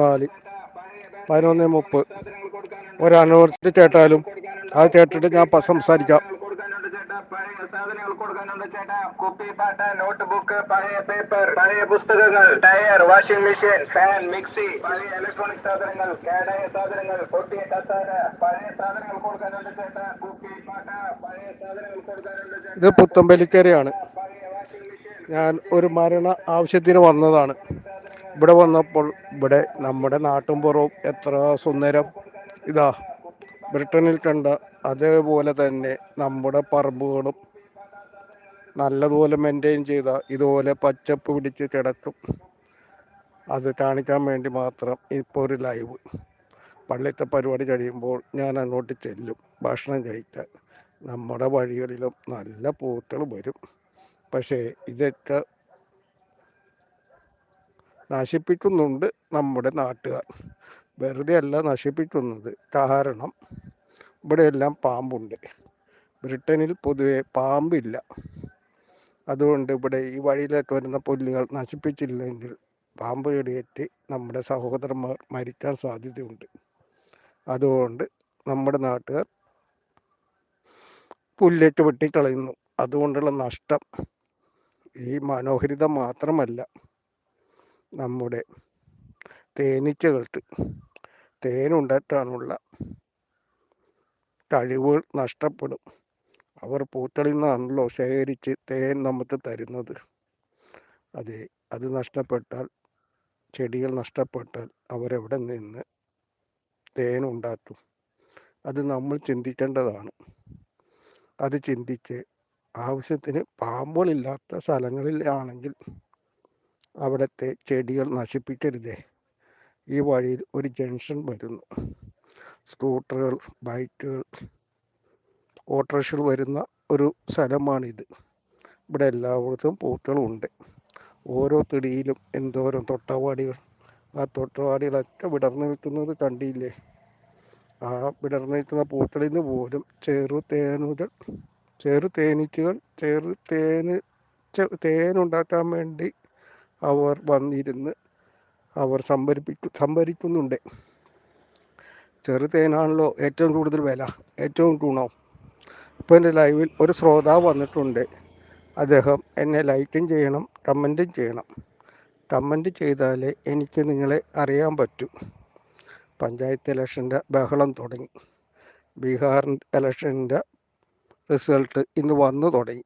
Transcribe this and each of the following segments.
നാല്. പതിനൊന്ന് മുപ്പത്. ഒരു അനൗൺസ്മെന്റ് കേട്ടാലും അത് കേട്ടിട്ട് ഞാൻ സംസാരിക്കാം. ചേട്ടാ പേപ്പർ പുസ്തകങ്ങൾ tyre washing machine fan mixie electronic സാധനങ്ങൾ സാധനങ്ങൾ ചേട്ടാ സാധനങ്ങൾ ഇത് പുത്തമ്പലിക്കരയാണ്. ഞാൻ ഒരു മരണ ആവശ്യത്തിന് വന്നതാണ്. ഇവിടെ വന്നപ്പോൾ ഇവിടെ നമ്മുടെ നാട്ടുംപുറവും എത്ര സുന്ദരം. ഇതാ ബ്രിട്ടനിൽ കണ്ട അതേപോലെ തന്നെ നമ്മുടെ പറമ്പുകളും നല്ലതുപോലെ മെയിന്റെയിൻ ചെയ്ത ഇതുപോലെ പച്ചപ്പ് പിടിച്ച് കിടക്കും. അത് കാണിക്കാൻ വേണ്ടി മാത്രം ഇപ്പോൾ ഒരു ലൈവ് പള്ളിത്തെ പരിപാടി കഴിയുമ്പോൾ ഞാൻ അങ്ങോട്ട് ചെല്ലും. ഭക്ഷണം കഴിക്കാൻ. നമ്മുടെ വഴികളിലും നല്ല പൂക്കൾ വരും. പക്ഷേ ഇതൊക്കെ നശിപ്പിക്കുന്നുണ്ട് നമ്മുടെ നാട്ടുകാർ. വെറുതെ അല്ല നശിപ്പിക്കുന്നത്. കാരണം ഇവിടെയെല്ലാം പാമ്പുണ്ട്. ബ്രിട്ടനിൽ പൊതുവെ പാമ്പില്ല. അതുകൊണ്ട് ഇവിടെ ഈ വഴിയിലേക്ക് വരുന്ന പുല്ലുകൾ നശിപ്പിച്ചില്ലെങ്കിൽ പാമ്പ് കടിയേറ്റ് നമ്മുടെ സഹോദരന്മാർ മരിക്കാൻ സാധ്യതയുണ്ട്. അതുകൊണ്ട് നമ്മുടെ നാട്ടുകാർ പുല്ലേറ്റ് വെട്ടിക്കളയുന്നു. അതുകൊണ്ടുള്ള നഷ്ടം ഈ മനോഹരിത മാത്രമല്ല. നമ്മുടെ തേനീച്ചകൾക്ക് തേനുണ്ടെത്താനുള്ള കഴിവുകൾ നഷ്ടപ്പെടും. അവർ പൂത്തളിൽ നിന്നാണല്ലോ ശേഖരിച്ച് തേൻ നമുക്ക് തരുന്നത്. അതെ അത് നഷ്ടപ്പെട്ടാൽ ചെടികൾ നഷ്ടപ്പെട്ടാൽ അവരെവിടെ നിന്ന് തേനുണ്ടാക്കും? അത് നമ്മൾ ചിന്തിക്കേണ്ടതാണ്. അത് ചിന്തിച്ച് ആവശ്യത്തിന് പാമ്പുകളില്ലാത്ത സ്ഥലങ്ങളിലാണെങ്കിൽ അവിടുത്തെ ചെടികൾ നശിപ്പിക്കരുതേ. ഈ വഴിയിൽ ഒരു ജംഗ്ഷൻ വരുന്നു. സ്കൂട്ടറുകൾ ബൈക്കുകൾ ഓട്ടോറിക്ഷകൾ വരുന്ന ഒരു സ്ഥലമാണിത്. ഇവിടെ എല്ലായിടത്തും പൂക്കളുണ്ട്. ഓരോ തിടിയിലും എന്തോരം തൊട്ടവാടികൾ. ആ തൊട്ടവാടികളൊക്കെ വിടർന്നു നിൽക്കുന്നത് കണ്ടില്ലേ? ആ വിടർന്നു നിൽക്കുന്ന പൂക്കളിൽ നിന്ന് പോലും ചെറു തേനുകൾ ചെറു തേനീച്ചകൾ ചെറു തേന് തേനുണ്ടാക്കാൻ വേണ്ടി അവർ വന്നിരുന്ന് അവർ സംഭരിപ്പിക്കു സംഭരിക്കുന്നുണ്ട്. ചെറുതേനാണല്ലോ ഏറ്റവും കൂടുതൽ വില ഏറ്റവും ഗുണം. ഇപ്പോൾ എന്റെ ലൈവിൽ ഒരു ശ്രോതാവ് വന്നിട്ടുണ്ട്. അദ്ദേഹം എന്നെ ലൈക്കും ചെയ്യണം കമന്റും ചെയ്യണം. കമന്റ് ചെയ്താലേ എനിക്ക് നിങ്ങളെ അറിയാൻ പറ്റൂ. പഞ്ചായത്ത് ഇലക്ഷന്റെ ബഹളം തുടങ്ങി. ബീഹാർ ഇലക്ഷന്റെ റിസൾട്ട് ഇന്ന് വന്നു തുടങ്ങി.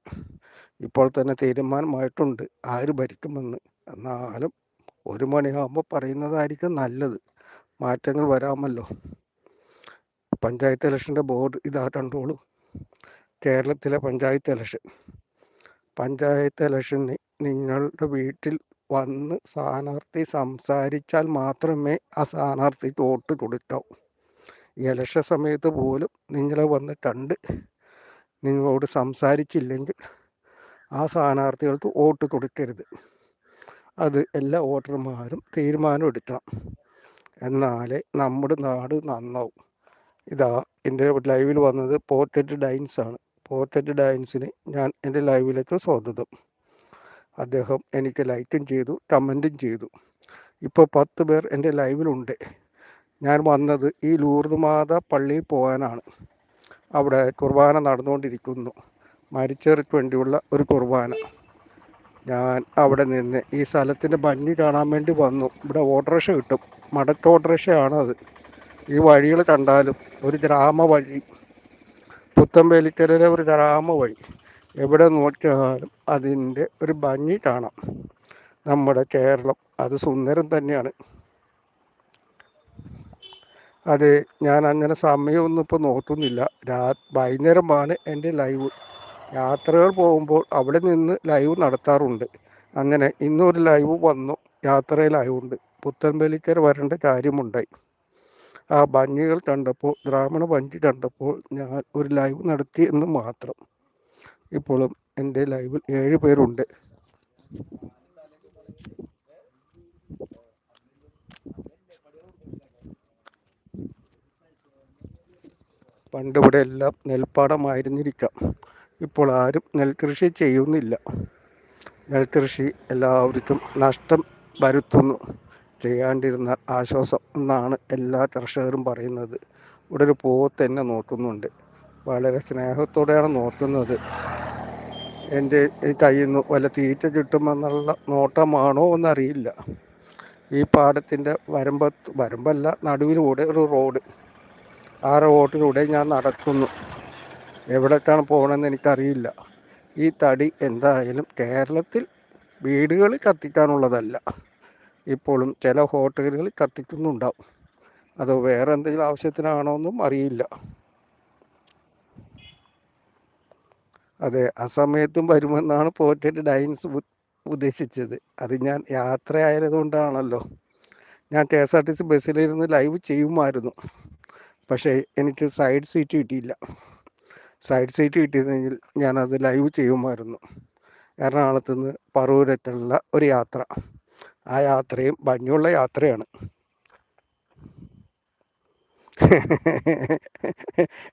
ഇപ്പോൾ തന്നെ തീരുമാനമായിട്ടുണ്ട് ആര് ഭരിക്കുമെന്ന്. എന്നാലും ഒരു മണിയാകുമ്പോൾ പറയുന്നതായിരിക്കും നല്ലത്. മാറ്റങ്ങൾ വരാമല്ലോ. പഞ്ചായത്ത് ഇലക്ഷന്റെ ബോർഡ് ഇതാ കണ്ടോളൂ. കേരളത്തിലെ പഞ്ചായത്ത് ഇലക്ഷൻ. പഞ്ചായത്ത് ഇലക്ഷന് നിങ്ങളുടെ വീട്ടിൽ വന്ന് സ്ഥാനാർത്ഥി സംസാരിച്ചാൽ മാത്രമേ ആ സ്ഥാനാർത്ഥി വോട്ട് കൊടുക്കാവൂ. ഇലക്ഷൻ സമയത്ത് പോലും നിങ്ങളെ വന്ന് കണ്ട് നിങ്ങളോട് സംസാരിച്ചില്ലെങ്കിൽ ആ സ്ഥാനാർത്ഥികൾക്ക് വോട്ട് കൊടുക്കരുത്. അത് എല്ലാ വോട്ടർമാരും തീരുമാനം എടുക്കണം. എന്നാലേ നമ്മുടെ നാട് നന്നാവും. ഇതാ എന്റെ ലൈവിൽ വന്നത് പോത്തെറ്റ് ഡൈൻസ് ആണ്. പോത്തെറ്റ് ഡൈൻസിന് ഞാൻ എന്റെ ലൈവിലേക്ക് സ്വാഗതം. അദ്ദേഹം എനിക്ക് ലൈക്കും ചെയ്തു കമന്റും ചെയ്തു. ഇപ്പോൾ പത്ത് പേർ എന്റെ ലൈവിലുണ്ട്. ഞാൻ വന്നത് ഈ ലൂർദ് മാത പള്ളിയിൽ പോകാനാണ്. അവിടെ കുർബാന നടന്നുകൊണ്ടിരിക്കുന്നു. മരിച്ചവർക്ക് വേണ്ടിയുള്ള ഒരു കുർബാന. ഞാൻ അവിടെ നിന്ന് ഈ സ്ഥലത്തിന്റെ ഭംഗി കാണാൻ വേണ്ടി വന്നു. ഇവിടെ ഓട്ടോറിക്ഷ കിട്ടും. മടക്ക ഓട്ടോറിക്ഷയാണ് അത്. ഈ വഴികൾ കണ്ടാലും ഒരു ഗ്രാമ വഴി. പുത്തമ്പേലിക്കരയിലെ ഒരു ഗ്രാമ വഴി. എവിടെ നോക്കിയാലും അതിന്റെ ഒരു ഭംഗി കാണാം. നമ്മുടെ കേരളം അത് സുന്ദരം തന്നെയാണ്. അത് ഞാൻ അങ്ങനെ സമയമൊന്നും ഇപ്പോൾ നോക്കുന്നില്ല. രാ വൈകുന്നേരമാണ് എന്റെ ലൈവ്. യാത്രകൾ പോകുമ്പോൾ അവിടെ നിന്ന് ലൈവ് നടത്താറുണ്ട്. അങ്ങനെ ഇന്നൊരു ലൈവ് വന്നു യാത്രയിലായതുകൊണ്ട് പുത്തൻപലിക്കര വരേണ്ട കാര്യമുണ്ടായി. ആ ഭംഗികൾ കണ്ടപ്പോൾ ബ്രാഹ്മണ ഭംഗി കണ്ടപ്പോൾ ഞാൻ ഒരു ലൈവ് നടത്തി എന്ന് മാത്രം. ഇപ്പോഴും എന്റെ ലൈവിൽ ഏഴ് പേരുണ്ട്. പണ്ടിവിടെ എല്ലാം നെൽപ്പാടമായിരുന്നിരിക്കാം. ഇപ്പോൾ ആരും നെൽകൃഷി ചെയ്യുന്നില്ല. നെൽകൃഷി എല്ലാവർക്കും നഷ്ടം വരുത്തുന്നു. ചെയ്യാണ്ടിരുന്ന ആശ്വാസം എന്നാണ് എല്ലാ കർഷകരും പറയുന്നത്. ഇവിടെ ഒരു പോത്ത് എന്നെ നോക്കുന്നുണ്ട്. വളരെ സ്നേഹത്തോടെയാണ് നോക്കുന്നത്. എന്റെ കയ്യിൽ നിന്ന് വല്ല തീറ്റ കിട്ടുമെന്നുള്ള നോട്ടമാണോ എന്നറിയില്ല. ഈ പാടത്തിന്റെ വരമ്പത്ത് വരമ്പല്ല നടുവിലൂടെ ഒരു റോഡ്. ആ റോഡിലൂടെ ഞാൻ നടക്കുന്നു. എവിടേക്കാണ് പോകണമെന്ന് എനിക്കറിയില്ല. ഈ തടി എന്തായാലും കേരളത്തിൽ വീടുകളിൽ കത്തിക്കാനുള്ളതല്ല. ഇപ്പോഴും ചില ഹോട്ടലുകളിൽ കത്തിക്കുന്നുണ്ടാവും. അത് വേറെ എന്തെങ്കിലും ആവശ്യത്തിനാണോ എന്നും അറിയില്ല. അതെ അസമയത്തും വരുമെന്നാണ് പോറ്റഡ് ഡൈൻസ് ഉദ്ദേശിച്ചത്. അത് ഞാൻ യാത്രയായതുകൊണ്ടാണല്ലോ. ഞാൻ K S R T C ബസ്സിലിരുന്ന് live ചെയ്യുമായിരുന്നു. പക്ഷേ എനിക്ക് സൈഡ് സീറ്റ് കിട്ടിയില്ല. സൈഡ് സീറ്റ് കിട്ടിയിരുന്നെങ്കിൽ ഞാനത് ലൈവ് ചെയ്യുമായിരുന്നു. എറണാകുളത്ത് നിന്ന് പറവൂരത്തുള്ള ഒരു യാത്ര. ആ യാത്രയും ഭംഗിയുള്ള യാത്രയാണ്.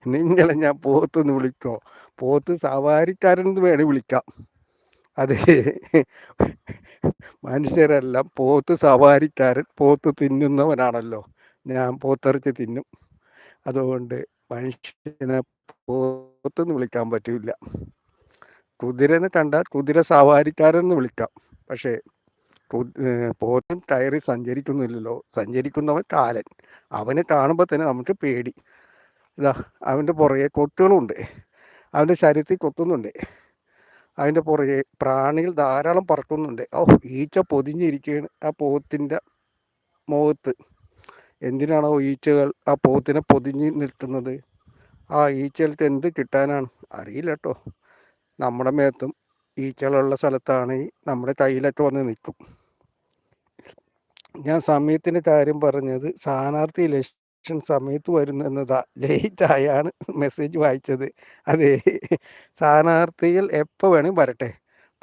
നിങ്ങളെ ഞാൻ പോത്തെന്ന് വിളിക്കോ? പോത്ത് സവാരിക്കാരെന്ന് വേണേൽ വിളിക്കാം. അതെ മനുഷ്യരെല്ലാം പോത്ത് സവാരിക്കാരൻ പോത്ത് തിന്നുന്നവനാണല്ലോ. ഞാൻ പോത്തിറച്ചി തിന്നും. അതുകൊണ്ട് മനുഷ്യനെ പോത്തെന്ന് വിളിക്കാൻ പറ്റില്ല. കുതിരനെ കണ്ടാൽ കുതിര സവാരിക്കാരെന്ന് വിളിക്കാം. പക്ഷേ പോത്തും കയറി സഞ്ചരിക്കുന്നില്ലല്ലോ. സഞ്ചരിക്കുന്നവൻ കാലൻ. അവനെ കാണുമ്പോൾ തന്നെ നമുക്ക് പേടി. ഇതാ അവന്റെ പുറകെ കൊത്തുകളുണ്ട്. അവന്റെ ശരീരത്തിൽ കൊത്തുന്നുണ്ട്. അതിന്റെ പുറകെ പ്രാണികൾ ധാരാളം പറക്കുന്നുണ്ട്. ഓ ഈച്ച പൊതിഞ്ഞിരിക്കുകയാണ് ആ പോത്തിന്റെ മുഖത്ത്. എന്തിനാണോ ഈച്ചകൾ ആ പോത്തിനെ പൊതിഞ്ഞ് നിർത്തുന്നത്? ആ ഈച്ചകൾക്ക് എന്ത് കിട്ടാനാണ്? അറിയില്ല കേട്ടോ നമ്മുടെ മേത്തും ഈച്ചകളുള്ള സ്ഥലത്താണ് നമ്മുടെ കയ്യിലൊക്കെ വന്ന് നിൽക്കും. ഞാൻ സമയത്തിന്റെ കാര്യം പറഞ്ഞത് സ്ഥാനാർത്ഥി ഇലക്ഷൻ സമയത്ത് വരുന്നു എന്നതാ. ലേറ്റ് ആയാണ് മെസ്സേജ് വായിച്ചത്. അതെ സ്ഥാനാർത്ഥികൾ എപ്പോൾ വേണമെങ്കിൽ വരട്ടെ.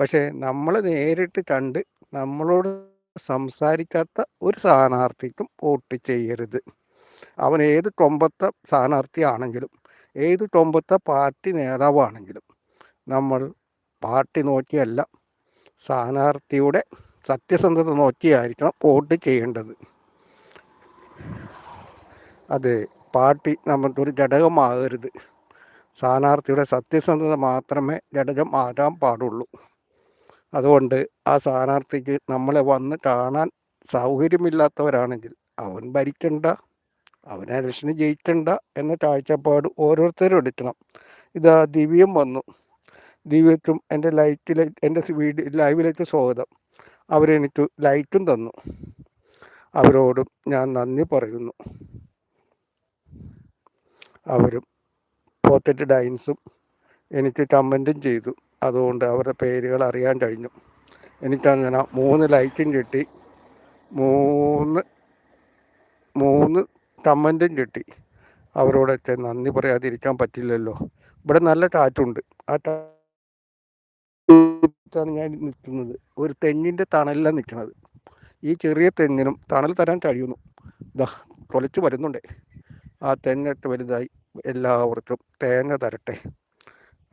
പക്ഷേ നമ്മളെ നേരിട്ട് കണ്ട് നമ്മളോട് സംസാരിക്കാത്ത ഒരു സ്ഥാനാർത്ഥിക്കും വോട്ട് ചെയ്യരുത്. അവൻ ഏത് കൊമ്പത്തെ സ്ഥാനാർത്ഥിയാണെങ്കിലും ഏത് ടൊമ്പത്തെ പാർട്ടി നേതാവാണെങ്കിലും നമ്മൾ പാർട്ടി നോക്കിയല്ല സ്ഥാനാർത്ഥിയുടെ സത്യസന്ധത നോക്കിയായിരിക്കണം വോട്ട് ചെയ്യേണ്ടത്. അത് പാർട്ടി നമുക്കൊരു ഘടകമാകരുത്. സ്ഥാനാർത്ഥിയുടെ സത്യസന്ധത മാത്രമേ ഘടകം ആകാൻ പാടുള്ളൂ. അതുകൊണ്ട് ആ സ്ഥാനാർത്ഥിക്ക് നമ്മളെ വന്ന് കാണാൻ സൗകര്യമില്ലാത്തവരാണെങ്കിൽ അവൻ ഭരിക്കണ്ട. അവൻ ഇലക്ഷന് ജയിക്കണ്ട എന്ന കാഴ്ചപ്പാട് ഓരോരുത്തരും എടുക്കണം. ഇതാ ദിവ്യം വന്നു. ദിവ്യക്കും എന്റെ ലൈറ്റിലെ എന്റെ വീഡിയോ ലൈവിലേക്ക് സ്വാഗതം. അവരെനിക്ക് ലൈറ്റും തന്നു. അവരോടും ഞാൻ നന്ദി പറയുന്നു. അവരും പോക്കറ്റ് ഡൈൻസും എനിക്ക് കമന്റും ചെയ്തു. അതുകൊണ്ട് അവരുടെ പേരുകൾ അറിയാൻ കഴിഞ്ഞു. എനിക്കങ്ങനെ മൂന്ന് ലൈറ്റും കിട്ടി. മൂന്ന് മൂന്ന് കമന്റും കിട്ടി. അവരോടൊക്കെ നന്ദി പറയാതിരിക്കാൻ പറ്റില്ലല്ലോ. ഇവിടെ നല്ല കാറ്റുണ്ട്. ആ കാറ്റാണ് ഞാൻ നിൽക്കുന്നത്. ഒരു തെങ്ങിന്റെ തണലിലാണ് നിൽക്കുന്നത് ഈ ചെറിയ തെങ്ങിനും തണൽ തരാൻ കഴിയുന്നു. ദാ കൊലച്ചു വരുന്നുണ്ടേ. ആ തെങ്ങൊക്കെ വലുതായി എല്ലാവർക്കും തേങ്ങ തരട്ടെ.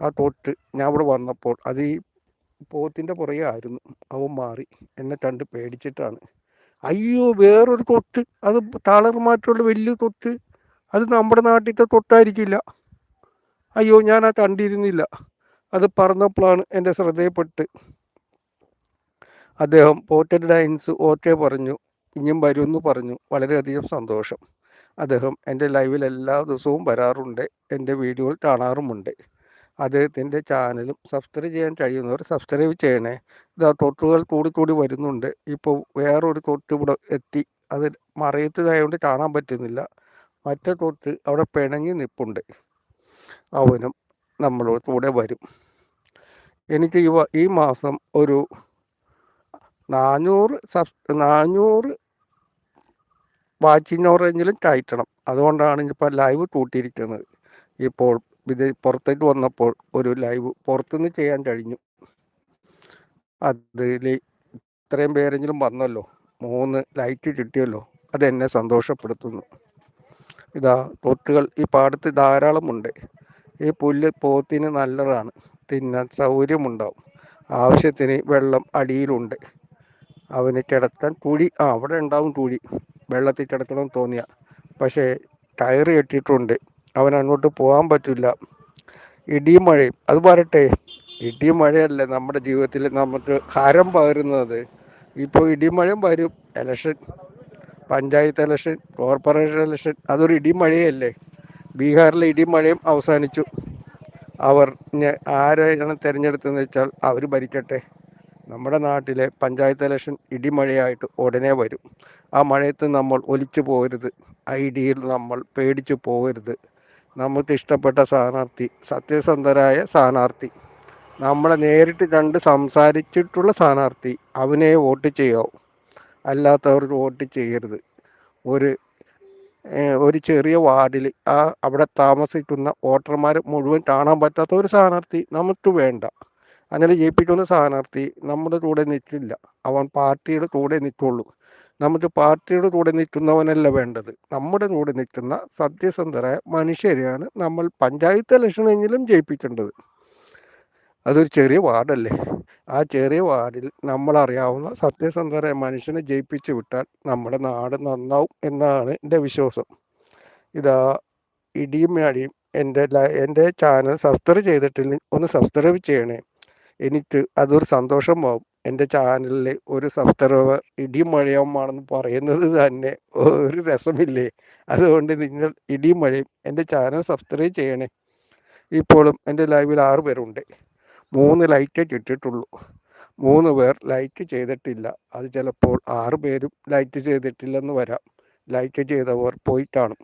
ആ തോട്ട് ഞാൻ ഇവിടെ വന്നപ്പോൾ അത് ഈ പോത്തിന്റെ പുറകെ ആയിരുന്നു. അവൻ മാറി. എന്നെ കണ്ട് പേടിച്ചിട്ടാണ്. അയ്യോ വേറൊരു തൊട്ട്. അത് തളർമാറ്റുള്ള വലിയ തൊട്ട്. അത് നമ്മുടെ നാട്ടിലത്തെ തൊട്ടായിരിക്കില്ല. അയ്യോ ഞാൻ ആ കണ്ടിരുന്നില്ല. അത് പറഞ്ഞപ്പോഴാണ് എന്റെ ശ്രദ്ധയപ്പെട്ട് അദ്ദേഹം പോറ്റഡ് ഡാൻസ് ഓക്കെ പറഞ്ഞു. ഇനിയും വരുമെന്ന് പറഞ്ഞു. വളരെയധികം സന്തോഷം. അദ്ദേഹം എന്റെ ലൈവിൽ എല്ലാ ദിവസവും വരാറുണ്ട്. എന്റെ വീഡിയോകൾ കാണാറുമുണ്ട്. അദ്ദേഹത്തിന്റെ ചാനലും സബ്സ്ക്രൈബ് ചെയ്യാൻ കഴിയുന്നവർ സബ്സ്ക്രൈബ് ചെയ്യണേ. ഇതാ തൊട്ടുകൾ കൂടി കൂടി വരുന്നുണ്ട്. ഇപ്പോൾ വേറൊരു തൊട്ട് ഇവിടെ എത്തി. അത് മറയത്തതായതുകൊണ്ട് കാണാൻ പറ്റുന്നില്ല. മറ്റേ തൊട്ട് അവിടെ പിണങ്ങി നിൽപ്പുണ്ട് അവനും നമ്മളോട് കൂടെ വരും. എനിക്ക് ഈ ഈ മാസം ഒരു നാനൂറ് സബ് നാനൂറ് വാച്ചിങ് ഓറെങ്കിലും കയറ്റണം. അതുകൊണ്ടാണ് ഇപ്പോൾ ലൈവ് കൂട്ടിയിരിക്കുന്നത്. ഇപ്പോൾ ഇത് പുറത്തേക്ക് വന്നപ്പോൾ ഒരു ലൈവ് പുറത്തുനിന്ന് ചെയ്യാൻ കഴിഞ്ഞു. അതിൽ ഇത്രയും പേരെങ്കിലും വന്നല്ലോ. മൂന്ന് ലൈക്ക് കിട്ടിയല്ലോ. അതെന്നെ സന്തോഷപ്പെടുത്തുന്നു. ഇതാ തൊത്തുകൾ ഈ പാടത്ത് ധാരാളമുണ്ട്. ഈ പുല്ല് പോത്തിന് നല്ലതാണ്. തിന്നാൻ സൗകര്യമുണ്ടാവും. ആവശ്യത്തിന് വെള്ളം അടിയിലുണ്ട്. അവന് കിടത്താൻ കുഴി ആ അവിടെ ഉണ്ടാവും കുഴി. വെള്ളത്തിൽ കിടക്കണമെന്ന് തോന്നിയ. പക്ഷേ ടയർ കെട്ടിയിട്ടുണ്ട്. അവൻ അങ്ങോട്ട് പോകാൻ പറ്റില്ല. ഇടിയും മഴയും. അത് പറയട്ടെ ഇടിയും മഴയല്ലേ നമ്മുടെ ജീവിതത്തിൽ നമുക്ക് ഹരം പകരുന്നത്? ഇപ്പോൾ ഇടിയും മഴയും വരും. Election panchayat election corporation election അതൊരു ഇടിയും മഴയല്ലേ? ബീഹാറിലെ ഇടിയും മഴയും അവസാനിച്ചു. അവർ ആരെയാണ് തിരഞ്ഞെടുത്തതെന്ന് വെച്ചാൽ അവർ ഭരിക്കട്ടെ. നമ്മുടെ നാട്ടിലെ പഞ്ചായത്ത് ഇലക്ഷൻ ഇടിമഴയായിട്ട് ഉടനെ വരും. ആ മഴയത്ത് നമ്മൾ ഒലിച്ചു പോകരുത്. ഐ ഡിയിൽ നമ്മൾ പേടിച്ചു പോകരുത്. നമുക്ക് ഇഷ്ടപ്പെട്ട സ്ഥാനാർത്ഥി സത്യസന്ധരായ സ്ഥാനാർത്ഥി. നമ്മളെ നേരിട്ട് കണ്ട് സംസാരിച്ചിട്ടുള്ള സ്ഥാനാർത്ഥി അവനെ വോട്ട് ചെയ്യാവും. അല്ലാത്തവർക്ക് വോട്ട് ചെയ്യരുത്. ഒരു ഒരു ചെറിയ വാർഡിൽ ആ അവിടെ താമസിക്കുന്ന വോട്ടർമാർ മുഴുവൻ കാണാൻ പറ്റാത്ത ഒരു സ്ഥാനാർത്ഥി നമുക്ക് വേണ്ട. അങ്ങനെ ജയിപ്പിക്കുന്ന സ്ഥാനാർത്ഥി നമ്മുടെ കൂടെ നിൽക്കില്ല അവൻ പാർട്ടിയുടെ കൂടെ നിൽക്കുള്ളൂ നമുക്ക് പാർട്ടിയുടെ കൂടെ നിൽക്കുന്നവനല്ല വേണ്ടത്. നമ്മുടെ കൂടെ നിൽക്കുന്ന സത്യസന്ധരായ മനുഷ്യരെയാണ് നമ്മൾ പഞ്ചായത്ത് ഇലക്ഷനെങ്കിലും ജയിപ്പിക്കേണ്ടത്. അതൊരു ചെറിയ വാർഡല്ലേ? ആ ചെറിയ വാർഡിൽ നമ്മളറിയാവുന്ന സത്യസന്ധരായ മനുഷ്യനെ ജയിപ്പിച്ചു വിട്ടാൽ നമ്മുടെ നാട് നന്നാവും എന്നാണ് എന്റെ വിശ്വാസം. ഇതാ ഇടിയും അടിയും എന്റെ എന്റെ ചാനൽ സബ്സ്ക്രൈബ് ചെയ്തിട്ടില്ല ഒന്ന് സബ്സ്ക്രൈബ് ചെയ്യണേ. എനിക്ക് അതൊരു സന്തോഷമാവും. എന്റെ ചാനലിൽ ഒരു സബ്സ്ക്രൈബർ ഇടിയും മഴയുമാണെന്ന് പറയുന്നത് തന്നെ ഒരു രസമില്ലേ? അതുകൊണ്ട് നിങ്ങൾ ഇടിയും മഴയും എന്റെ ചാനൽ സബ്സ്ക്രൈബ് ചെയ്യണേ. ഇപ്പോഴും എന്റെ ലൈവിൽ ആറ് പേരുണ്ട്. മൂന്ന് ലൈക്കേ കിട്ടിയിട്ടുള്ളൂ. മൂന്ന് പേർ ലൈക്ക് ചെയ്തിട്ടില്ല. അത് ചിലപ്പോൾ ആറ് പേരും ലൈക്ക് ചെയ്തിട്ടില്ലെന്ന് വരാം. ലൈക്ക് ചെയ്തവർ പോയി കാണും.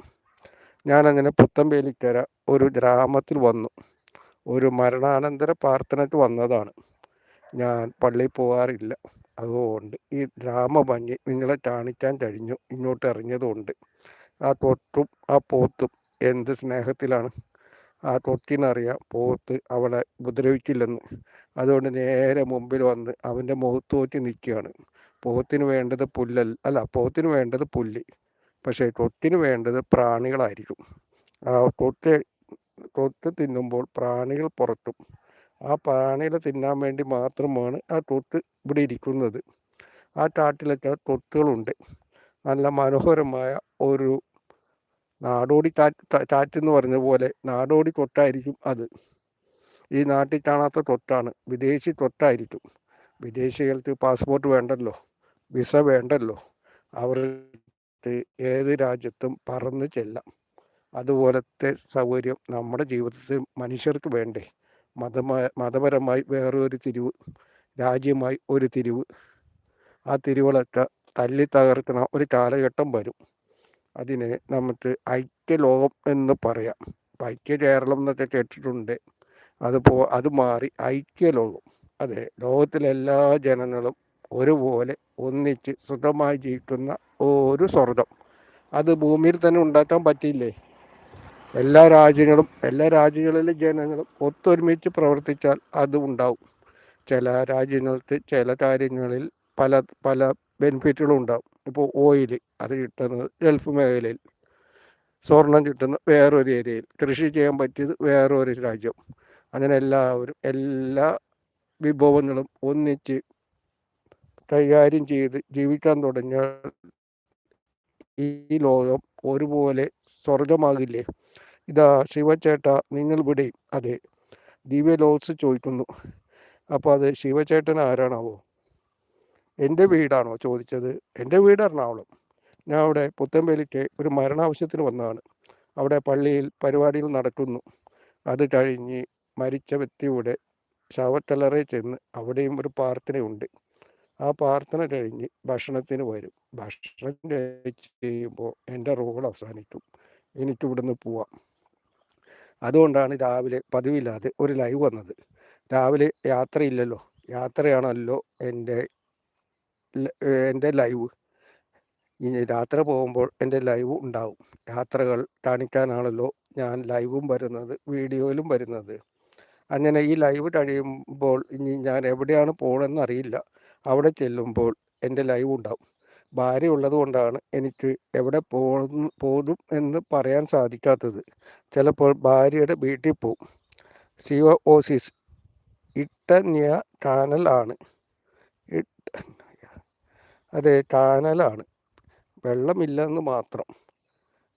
ഞാനങ്ങനെ പുത്തമ്പേലിക്കര ഒരു ഗ്രാമത്തിൽ വന്നു. ഒരു മരണാനന്തര പ്രാർത്ഥനയ്ക്ക് വന്നതാണ്. ഞാൻ പള്ളിയിൽ പോകാറില്ല അതുകൊണ്ട് ഈ ഡ്രാമ ഭംഗി നിങ്ങളെ കാണിക്കാൻ കഴിഞ്ഞു. ഇങ്ങോട്ട് ഇറങ്ങിയതുകൊണ്ട്. ആ തൊട്ടും ആ പോത്തും എന്ത് സ്നേഹത്തിലാണ്. ആ തൊത്തിനറിയാം പോത്ത് അവളെ ഉപദ്രവിക്കില്ലെന്ന്. അതുകൊണ്ട് നേരെ മുമ്പിൽ വന്ന് അവന്റെ മുഖത്ത് തോറ്റി നിൽക്കുകയാണ്. പോത്തിന് വേണ്ടത് പുല്ലല്ല അല്ല പോത്തിന് വേണ്ടത് പുല്ല്. പക്ഷേ തൊത്തിന് വേണ്ടത് പ്രാണികളായിരിക്കും. ആ തൊത്ത് തൊത്ത് തിന്നുമ്പോൾ പ്രാണികൾ പുറത്തും. ആ പാനയില തിന്നാൻ വേണ്ടി മാത്രമാണ് ആ തൊട്ട് ഇവിടെ ഇരിക്കുന്നത്. ആ കാട്ടിലൊക്കെ തൊത്തുകളുണ്ട് നല്ല മനോഹരമായ ഒരു നാടോടി കാറ്റ് കാറ്റെന്ന് പറഞ്ഞ പോലെ നാടോടി തൊട്ടായിരിക്കും അത്. ഈ നാട്ടിൽ കാണാത്ത തൊട്ടാണ്. വിദേശി തൊട്ടായിരിക്കും. വിദേശികൾക്ക് പാസ്പോർട്ട് വേണ്ടല്ലോ. വിസ വേണ്ടല്ലോ. അവർക്ക് ഏത് രാജ്യത്തും പറന്ന് ചെല്ലാം. അതുപോലത്തെ സൗകര്യം നമ്മുടെ ജീവിതത്തിൽ മനുഷ്യർക്ക് വേണ്ടേ? മതമായ മതപരമായി വേറൊരു തിരിവ് രാജ്യമായി ഒരു തിരിവ്. ആ തിരിവുകളൊക്കെ തല്ലി തകർക്കുന്ന ഒരു കാലഘട്ടം വരും. അതിനെ നമുക്ക് ഐക്യലോകം എന്ന് പറയാം. ഇപ്പം ഐക്യ കേരളം എന്നൊക്കെ കേട്ടിട്ടുണ്ട്. അതുപോ അത് മാറി ഐക്യലോകം. അതെ ലോകത്തിലെ എല്ലാ ജനങ്ങളും ഒരുപോലെ ഒന്നിച്ച് സുഖമായി ജീവിക്കുന്ന ഒരു സ്വർഗം അത് ഭൂമിയിൽ തന്നെ ഉണ്ടാക്കാൻ പറ്റിയില്ലേ? എല്ലാ രാജ്യങ്ങളും എല്ലാ രാജ്യങ്ങളിലെ ജനങ്ങളും ഒത്തൊരുമിച്ച് പ്രവർത്തിച്ചാൽ അത് ഉണ്ടാവും. ചില രാജ്യങ്ങൾക്ക് ചില കാര്യങ്ങളിൽ പല പല ബെനിഫിറ്റുകളും ഉണ്ടാവും. ഇപ്പോൾ ഓയിൽ അത് കിട്ടുന്നത് ഗൾഫ് മേഖലയിൽ. സ്വർണം കിട്ടുന്ന വേറൊരു ഏരിയയിൽ കൃഷി ചെയ്യാൻ പറ്റിയത് വേറൊരു രാജ്യം. അങ്ങനെ എല്ലാവരും എല്ലാ വിഭവങ്ങളും ഒന്നിച്ച് കൈകാര്യം ചെയ്ത് ജീവിക്കാൻ തുടങ്ങിയാൽ ഈ ലോകം ഒരുപോലെ സ്വർഗമാകില്ലേ ഇതാ ശിവചേട്ട നിങ്ങൾ ഇവിടെ അതെ. ദിവ്യ ലോസ് ചോദിക്കുന്നു. അപ്പോൾ അത് ശിവചേട്ടൻ ആരാണാവോ? എന്റെ വീടാണോ ചോദിച്ചത്. എന്റെ വീട് എറണാകുളം. ഞാൻ അവിടെ പുത്തമ്പേലിക്ക് ഒരു മരണാവശ്യത്തിന് വന്നതാണ്. അവിടെ പള്ളിയിൽ പരിപാടികൾ നടക്കുന്നു. അത് കഴിഞ്ഞ് മരിച്ച വ്യക്തിയുടെ ശവക്കല്ലറയിൽ ചെന്ന് അവിടെയും ഒരു പ്രാർത്ഥനയുണ്ട് ആ പ്രാർത്ഥന കഴിഞ്ഞ് ഭക്ഷണത്തിന് വരും. ഭക്ഷണം കഴിച്ച് കഴിയുമ്പോൾ എന്റെ റോൾ അവസാനിക്കും. എനിക്കിവിടുന്ന് പോവാം. അതുകൊണ്ടാണ് രാവിലെ പതിവില്ലാതെ ഒരു ലൈവ് വന്നത്. രാവിലെ യാത്രയില്ലല്ലോ. യാത്രയാണല്ലോ എന്റെ എന്റെ ലൈവ് ഇനി യാത്ര പോകുമ്പോൾ എന്റെ ലൈവ് ഉണ്ടാവും. യാത്രകൾ കാണിക്കാനാണല്ലോ ഞാൻ ലൈവും വരുന്നത് വീഡിയോയിലും വരുന്നത്. അങ്ങനെ ഈ ലൈവ് കഴിയുമ്പോൾ ഇനി ഞാൻ എവിടെയാണ് പോകണമെന്ന് അറിയില്ല. അവിടെ ചെല്ലുമ്പോൾ എന്റെ ലൈവ് ഉണ്ടാവും. ഭാര്യ ഉള്ളത് കൊണ്ടാണ് എനിക്ക് എവിടെ പോകും പോകും എന്ന് പറയാൻ സാധിക്കാത്തത്. ചിലപ്പോൾ ഭാര്യയുടെ വീട്ടിൽ പോവും. ശിവ ഓസിസ് ഇട്ടന്യ കാനൽ ആണ്. അതെ കാനലാണ് വെള്ളമില്ലെന്ന് മാത്രം.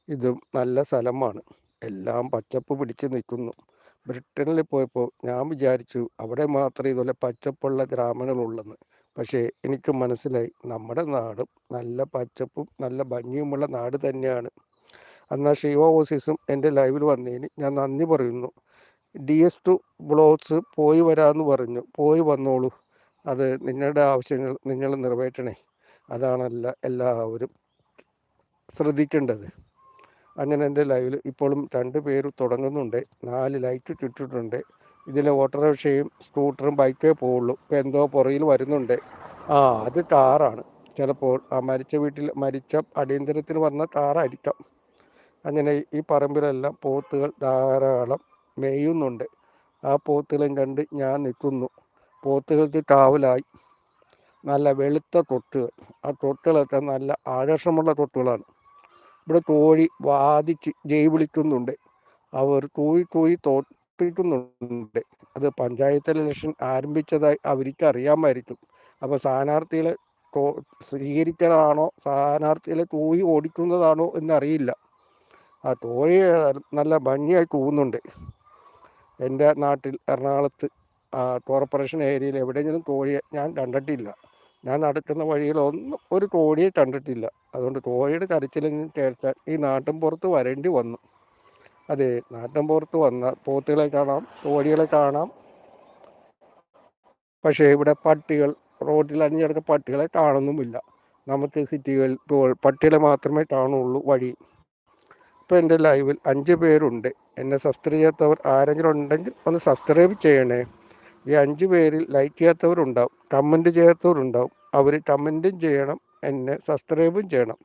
ഇതും നല്ല സ്ഥലമാണ്. എല്ലാം പച്ചപ്പ് പിടിച്ച് നിൽക്കുന്നു. ബ്രിട്ടനിൽ പോയപ്പോൾ ഞാൻ വിചാരിച്ചു അവിടെ മാത്രമേ ഇതുപോലെ പച്ചപ്പുള്ള ഗ്രാമങ്ങളുള്ളെന്ന് പക്ഷേ എനിക്ക് മനസ്സിലായി നമ്മുടെ നാടും നല്ല പച്ചപ്പും നല്ല ഭംഗിയുമുള്ള നാട് തന്നെയാണ്. എന്നാൽ ഷീവ ഓസീസും എന്റെ ലൈവിൽ വന്നതിന് ഞാൻ നന്ദി പറയുന്നു. ഡി എസ് ടു ബ്ലോഗ്സ് പോയി വരാമെന്ന് പറഞ്ഞു. പോയി വന്നോളൂ. അത് നിങ്ങളുടെ ആവശ്യങ്ങൾ നിങ്ങൾ നിറവേറ്റണേ. അതാണല്ല എല്ലാവരും ശ്രദ്ധിക്കേണ്ടത്. അങ്ങനെ എന്റെ ലൈവിൽ ഇപ്പോഴും രണ്ട് പേര് തുടങ്ങുന്നുണ്ട്. നാല് ലൈറ്റ് ചുറ്റിട്ടുണ്ട് ഇതിലെ ഓട്ടോറിക്ഷയും സ്കൂട്ടറും ബൈക്കേ പോവുള്ളൂ. ഇപ്പം എന്തോ പുറയിൽ വരുന്നുണ്ട്. ആ. അത് കാറാണ് ചിലപ്പോൾ ആ മരിച്ച വീട്ടിൽ മരിച്ച അടിയന്തരത്തിൽ വന്ന കാറായിരിക്കാം അങ്ങനെ ഈ പറമ്പിലെല്ലാം പോത്തുകൾ ധാരാളം മേയുന്നുണ്ട്. ആ പോത്തുകളും കണ്ട് ഞാൻ നിൽക്കുന്നു. പോത്തുകൾക്ക് കാവലായി. നല്ല വെളുത്ത തൊട്ടുകൾ. ആ തൊട്ടുകളൊക്കെ നല്ല ആകർഷമുള്ള തൊട്ടുകളാണ്. ഇവിടെ കോഴി വാദിച്ച് ജയ് വിളിക്കുന്നുണ്ട്. അവർ കൂയി കൂയി തോൽപ്പിക്കുന്നുണ്ട് അത് പഞ്ചായത്ത് ഇലക്ഷൻ ആരംഭിച്ചതായി അവർക്ക് അറിയാമായിരിക്കും. അപ്പോൾ സ്ഥാനാർത്ഥികളെ സ്വീകരിക്കണതാണോ സ്ഥാനാർത്ഥികളെ കൂവി ഓടിക്കുന്നതാണോ എന്നറിയില്ല. ആ കോഴി നല്ല ഭംഗിയായി കൂവുന്നുണ്ട്. എന്റെ നാട്ടിൽ എറണാകുളത്ത് കോർപ്പറേഷൻ ഏരിയയിൽ എവിടെയെങ്കിലും കോഴിയെ ഞാൻ കണ്ടിട്ടില്ല. ഞാൻ നടക്കുന്ന വഴിയിലൊന്നും ഒരു കോഴിയെ കണ്ടിട്ടില്ല. അതുകൊണ്ട് കോഴിയുടെ കരച്ചിലെങ്കിലും കേൾക്കാൻ ഈ നാട്ടിൻ പുറത്ത് വരേണ്ടി വന്നു. അതെ നാട്ടിൻ പുറത്ത് വന്ന പോത്തുകളെ കാണാം കോഴികളെ കാണാം. പക്ഷേ ഇവിടെ പട്ടികൾ റോഡിൽ അണിഞ്ഞിടക്ക പട്ടികളെ കാണുന്നുമില്ല. നമുക്ക് സിറ്റികളിൽ ഇപ്പോൾ പട്ടികളെ മാത്രമേ കാണുള്ളൂ വഴി. ഇപ്പോൾ എന്റെ ലൈവിൽ അഞ്ച് പേരുണ്ട്. എന്നെ സബ്സ്ക്രൈബ് ചെയ്യാത്തവർ ആരെങ്കിലും ഉണ്ടെങ്കിൽ ഒന്ന് സബ്സ്ക്രൈബ് ചെയ്യണേ. ഈ അഞ്ച് പേരിൽ ലൈക്ക് ചെയ്യാത്തവരുണ്ടാവും കമന്റ് ചെയ്യാത്തവരുണ്ടാവും. അവർ കമന്റും ചെയ്യണം എന്നെ സബ്സ്ക്രൈബും ചെയ്യണം.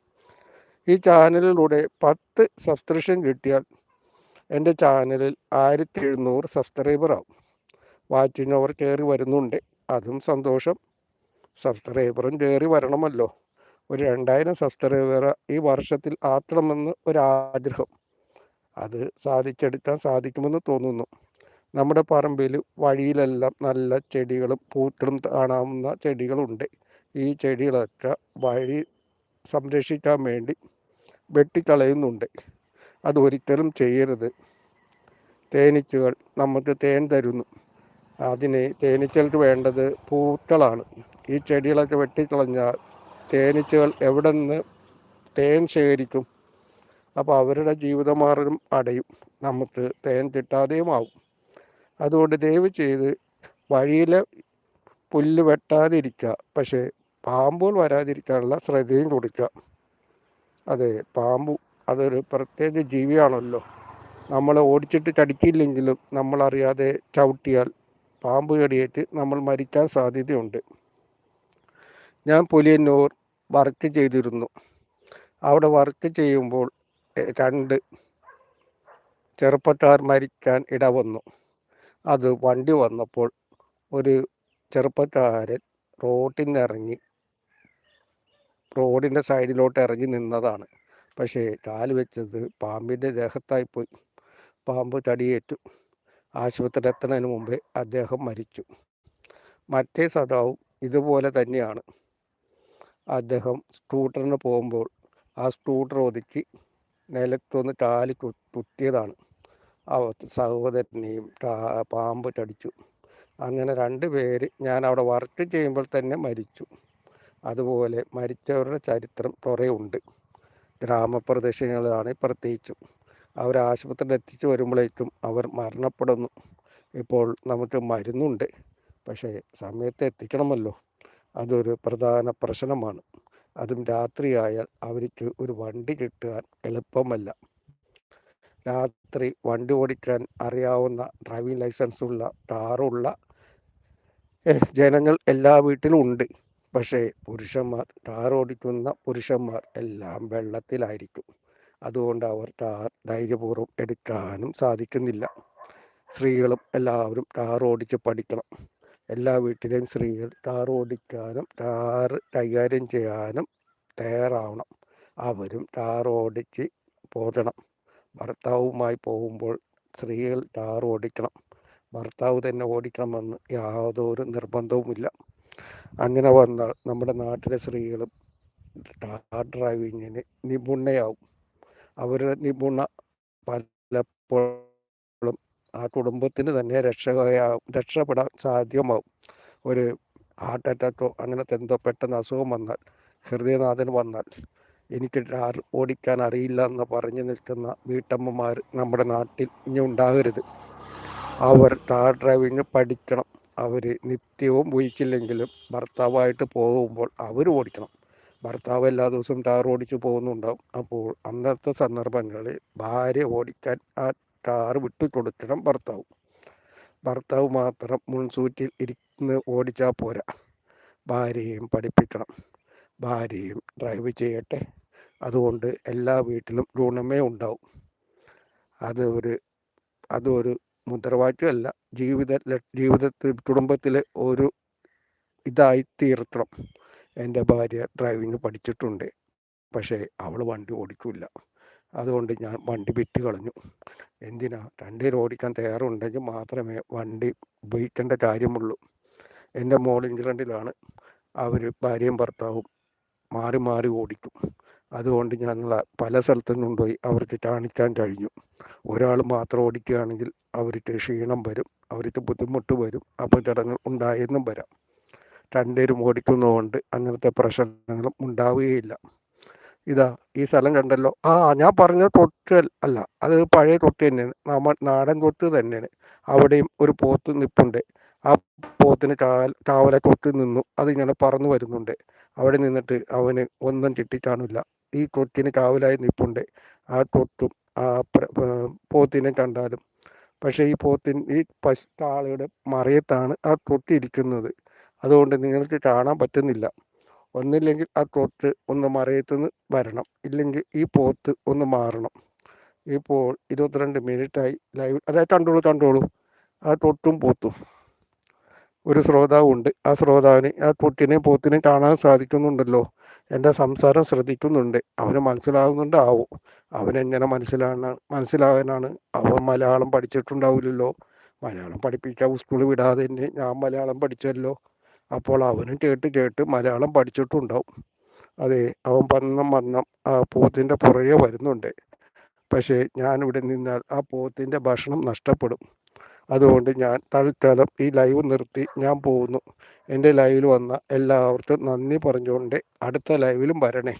ഈ ചാനലിലൂടെ പത്ത് സബ്സ്ക്രിപ്ഷൻ കിട്ടിയാൽ എന്റെ ചാനലിൽ ആയിരത്തി എഴുന്നൂറ് സബ്സ്ക്രൈബർ ആവും അവർ കയറി വരുന്നുണ്ട്. അതും സന്തോഷം. സബ്സ്ക്രൈബറും കയറി വരണമല്ലോ. ഒരു രണ്ടായിരം സബ്സ്ക്രൈബർ ഈ വർഷത്തിൽ ആക്കണമെന്ന് ഒരാഗ്രഹം. അത് സാധിച്ചെടുക്കാൻ സാധിക്കുമെന്ന് തോന്നുന്നു. നമ്മുടെ പറമ്പിൽ വഴിയിലെല്ലാം നല്ല ചെടികളും പൂക്കളും കാണാവുന്ന ചെടികളുണ്ട്. ഈ ചെടികളൊക്കെ വഴി സംരക്ഷിക്കാൻ വേണ്ടി വെട്ടിക്കളയുന്നുണ്ട്. അത് ഒരിക്കലും ചെയ്യരുത്. തേനീച്ചകൾ നമുക്ക് തേൻ തരുന്നു. അതിന് തേനീച്ചകൾക്ക് വേണ്ടത് പൂക്കളാണ്. ഈ ചെടികളൊക്കെ വെട്ടിക്കളഞ്ഞാൽ തേനീച്ചകൾ എവിടെ നിന്ന് തേൻ ശേഖരിക്കും. അപ്പോൾ അവരുടെ ജീവിതമാർഗം അടയും. നമുക്ക് തേൻ കിട്ടാതെയും ആവും. അതുകൊണ്ട് ദയവ് ചെയ്ത് വഴിയിലെ പുല്ല് വെട്ടാതിരിക്കുക. പക്ഷേ പാമ്പുകൾ വരാതിരിക്കാനുള്ള ശ്രദ്ധയും കൊടുക്കുക. അതെ പാമ്പു അതൊരു പ്രത്യേക ജീവിയാണല്ലോ. നമ്മൾ ഓടിച്ചിട്ട് ചടിക്കില്ലെങ്കിലും നമ്മളറിയാതെ ചവിട്ടിയാൽ പാമ്പ് കടിയേറ്റ് നമ്മൾ മരിക്കാൻ സാധ്യതയുണ്ട്. ഞാൻ പുലിയന്നൂർ വർക്ക് ചെയ്തിരുന്നു. അവിടെ വർക്ക് ചെയ്യുമ്പോൾ രണ്ട് ചെറുപ്പക്കാർ മരിക്കാൻ ഇടവന്നു. അത് വണ്ടി വന്നപ്പോൾ ഒരു ചെറുപ്പക്കാരൻ റോട്ടിൽ നിന്ന് ഇറങ്ങി റോഡിന്റെ സൈഡിലോട്ട് ഇറങ്ങി നിന്നതാണ്. പക്ഷേ കാൽ വെച്ചത് പാമ്പിന്റെ ദേഹത്തായി പോയി. പാമ്പ് തടിയേറ്റു. ആശുപത്രി എത്തുന്നതിന് മുമ്പേ അദ്ദേഹം മരിച്ചു. മറ്റേ സദാവും ഇതുപോലെ തന്നെയാണ്. അദ്ദേഹം സ്കൂട്ടറിന് പോകുമ്പോൾ ആ സ്കൂട്ടർ ഒതുക്കി നിലത്തൊന്ന് കാൽ കുത്തിയതാണ്. ആ സഹോദരനെയും പാമ്പ് ചടിച്ചു അങ്ങനെ രണ്ട് പേര് ഞാൻ അവിടെ വർക്ക് ചെയ്യുമ്പോൾ തന്നെ മരിച്ചു. അതുപോലെ മരിച്ചവരുടെ ചരിത്രം കുറേ ഉണ്ട്. ഗ്രാമപ്രദേശങ്ങളിലാണ് പ്രത്യേകിച്ചും. അവർ ആശുപത്രിയിൽ എത്തിച്ചു വരുമ്പോഴേക്കും അവർ മരണപ്പെടുന്നു. ഇപ്പോൾ നമുക്ക് മരുന്നുണ്ട്. പക്ഷേ സമയത്ത് എത്തിക്കണമല്ലോ. അതൊരു പ്രധാന പ്രശ്നമാണ്. അതും രാത്രിയായാൽ അവർക്ക് ഒരു വണ്ടി കിട്ടാൻ എളുപ്പമല്ല. രാത്രി വണ്ടി ഓടിക്കാൻ അറിയാവുന്ന ഡ്രൈവിംഗ് ലൈസൻസുള്ള കാറുള്ള ജനങ്ങൾ എല്ലാ വീട്ടിലും ഉണ്ട്. പക്ഷേ പുരുഷന്മാർ ടാറോടിക്കുന്ന പുരുഷന്മാർ എല്ലാം വെള്ളത്തിലായിരിക്കും. അതുകൊണ്ട് അവർ ടാർ ധൈര്യപൂർവം എടുക്കാനും സാധിക്കുന്നില്ല. സ്ത്രീകളും എല്ലാവരും ടാറോടിച്ച് പഠിക്കണം. എല്ലാ വീട്ടിലെയും സ്ത്രീകൾ ടാറോടിക്കാനും കാർ കൈകാര്യം ചെയ്യാനും തയ്യാറാവണം. അവരും ടാറോടിച്ച് പോകണം ഭർത്താവുമായി പോകുമ്പോൾ സ്ത്രീകൾ ടാർ ഓടിക്കണം. ഭർത്താവ് തന്നെ ഓടിക്കണമെന്ന് യാതൊരു നിർബന്ധവുമില്ല. അങ്ങനെ വന്നാൽ നമ്മുടെ നാട്ടിലെ സ്ത്രീകളും കാർ ഡ്രൈവിങ്ങിന് നിപുണയാവും. അവരുടെ നിപുണ പലപ്പോഴും ആ കുടുംബത്തിന് തന്നെ രക്ഷകയാവും രക്ഷപ്പെടാൻ സാധ്യമാവും. ഒരു ഹാർട്ട് അറ്റാക്കോ അങ്ങനത്തെ എന്തോ പെട്ടെന്ന് അസുഖം വന്നാൽ ഹൃദയനാഥന് വന്നാൽ എനിക്ക് ഓടിക്കാൻ അറിയില്ല എന്ന് പറഞ്ഞു നിൽക്കുന്ന വീട്ടമ്മമാർ നമ്മുടെ നാട്ടിൽ ഇനി ഉണ്ടാകരുത്. അവർ കാർ ഡ്രൈവിങ് പഠിക്കണം. അവർ നിത്യവും ഉപയോഗിച്ചില്ലെങ്കിലും ഭർത്താവായിട്ട് പോകുമ്പോൾ അവർ ഓടിക്കണം. ഭർത്താവ് എല്ലാ ദിവസവും കാർ ഓടിച്ചു പോകുന്നുണ്ടാവും. അപ്പോൾ അന്നത്തെ സന്ദർഭങ്ങളിൽ ഭാര്യ ഓടിക്കാൻ ആ കാർ വിട്ടു കൊടുക്കണം ഭർത്താവ്. ഭർത്താവ് മാത്രം മുൻസൂറ്റിൽ ഇരുന്ന് ഓടിച്ചാൽ പോരാ. ഭാര്യയും പഠിപ്പിക്കണം. ഭാര്യയും ഡ്രൈവ് ചെയ്യട്ടെ. അതുകൊണ്ട് എല്ലാ വീട്ടിലും ഗുണമേ ഉണ്ടാവും. അത് ഒരു അതൊരു മുദ്രാവാക്യമല്ല ജീവിത ജീവിതത്തിൽ കുടുംബത്തിലെ ഒരു ഇതായി തീർക്കണം എന്റെ ഭാര്യ ഡ്രൈവിങ് പഠിച്ചിട്ടുണ്ട് പക്ഷേ അവൾ വണ്ടി ഓടിക്കില്ല. അതുകൊണ്ട് ഞാൻ വണ്ടി വിറ്റ് കളഞ്ഞു. എന്തിനാ? രണ്ടുപേരും ഓടിക്കാൻ തയ്യാറുണ്ടെങ്കിൽ മാത്രമേ വണ്ടി ഉപയോഗിക്കേണ്ട കാര്യമുള്ളൂ. എന്റെ മോൾ ഇംഗ്ലണ്ടിലാണ്. അവർ ഭാര്യയും ഭർത്താവും മാറി മാറി ഓടിക്കും. അതുകൊണ്ട് ഞങ്ങൾ പല സ്ഥലത്തു നിന്നും പോയി അവർക്ക് കാണിക്കാൻ കഴിഞ്ഞു. ഒരാൾ മാത്രം ഓടിക്കുകയാണെങ്കിൽ അവർക്ക് ക്ഷീണം വരും അവർക്ക് ബുദ്ധിമുട്ട് വരും അപകടങ്ങൾ ഉണ്ടായെന്നും വരാം. രണ്ടുപേരും ഓടിക്കുന്നതുകൊണ്ട് അങ്ങനത്തെ പ്രശ്നങ്ങളും ഉണ്ടാവുകയില്ല. ഇതാ ഈ സ്ഥലം കണ്ടല്ലോ. ആ ഞാൻ പറഞ്ഞ തൊട്ട് അല്ല അത് പഴയ തൊട്ട് തന്നെയാണ്. നമ്മ നാടൻ തൊട്ട് തന്നെയാണ്. അവിടെയും ഒരു പോത്ത് നിപ്പുണ്ട്. ആ പോത്തിന് കാൽ കാവലെ തൊട്ട് നിന്നു. അതിങ്ങനെ പറന്നു വരുന്നുണ്ട്. അവിടെ നിന്നിട്ട് അവന് ഒന്നും കിട്ടിക്കാണില്ല ഈ കൊത്തിന് കാവലായി നിൽപ്പുണ്ട് ആ കൊത്തും ആ പോത്തിനെ കണ്ടാലും. പക്ഷേ ഈ പോത്തിൻ ഈ പശു കാളയുടെ മറയത്താണ് ആ കൊത്തി ഇരിക്കുന്നത്. അതുകൊണ്ട് നിങ്ങൾക്ക് കാണാൻ പറ്റുന്നില്ല. ഒന്നില്ലെങ്കിൽ ആ കൊത്ത് ഒന്ന് മറയത്തുനിന്ന് വരണം. ഇല്ലെങ്കിൽ ഈ പോത്ത് ഒന്ന് മാറണം. ഇപ്പോൾ ഇരുപത്തിരണ്ട് മിനിറ്റായി ലൈവ്. അതായത് കണ്ടോളൂ കണ്ടോളൂ. ആ തൊട്ടും പോത്തും. ഒരു ശ്രോതാവുണ്ട്. ആ ശ്രോതാവിന് ആ തൊട്ടിനെയും പോത്തിനെയും കാണാൻ സാധിക്കുന്നുണ്ടല്ലോ. എന്റെ സംസാരം ശ്രദ്ധിക്കുന്നുണ്ട്. അവന് മനസ്സിലാകുന്നുണ്ടാവും അവനെങ്ങനെ മനസ്സിലാണ് മനസ്സിലാകാനാണ്? അവൻ മലയാളം പഠിച്ചിട്ടുണ്ടാവില്ലല്ലോ. മലയാളം പഠിപ്പിക്കാൻ സ്കൂളിൽ വിടാതെ തന്നെ ഞാൻ മലയാളം പഠിച്ചല്ലോ. അപ്പോൾ അവനും കേട്ട് കേട്ട് മലയാളം പഠിച്ചിട്ടുണ്ടാവും. അതെ അവൻ പന്നം വന്നം ആ പോത്തിന്റെ പുറകെ വരുന്നുണ്ട്. പക്ഷേ ഞാനിവിടെ നിന്നാൽ ആ പോത്തിന്റെ ഭക്ഷണം നഷ്ടപ്പെടും. അതുകൊണ്ട് ഞാൻ തൽക്കാലം ഈ ലൈവ് നിർത്തി ഞാൻ പോകുന്നു എന്റെ ലൈവിൽ വന്ന എല്ലാവർക്കും നന്ദി പറഞ്ഞുകൊണ്ട് അടുത്ത ലൈവിലും വരണേ.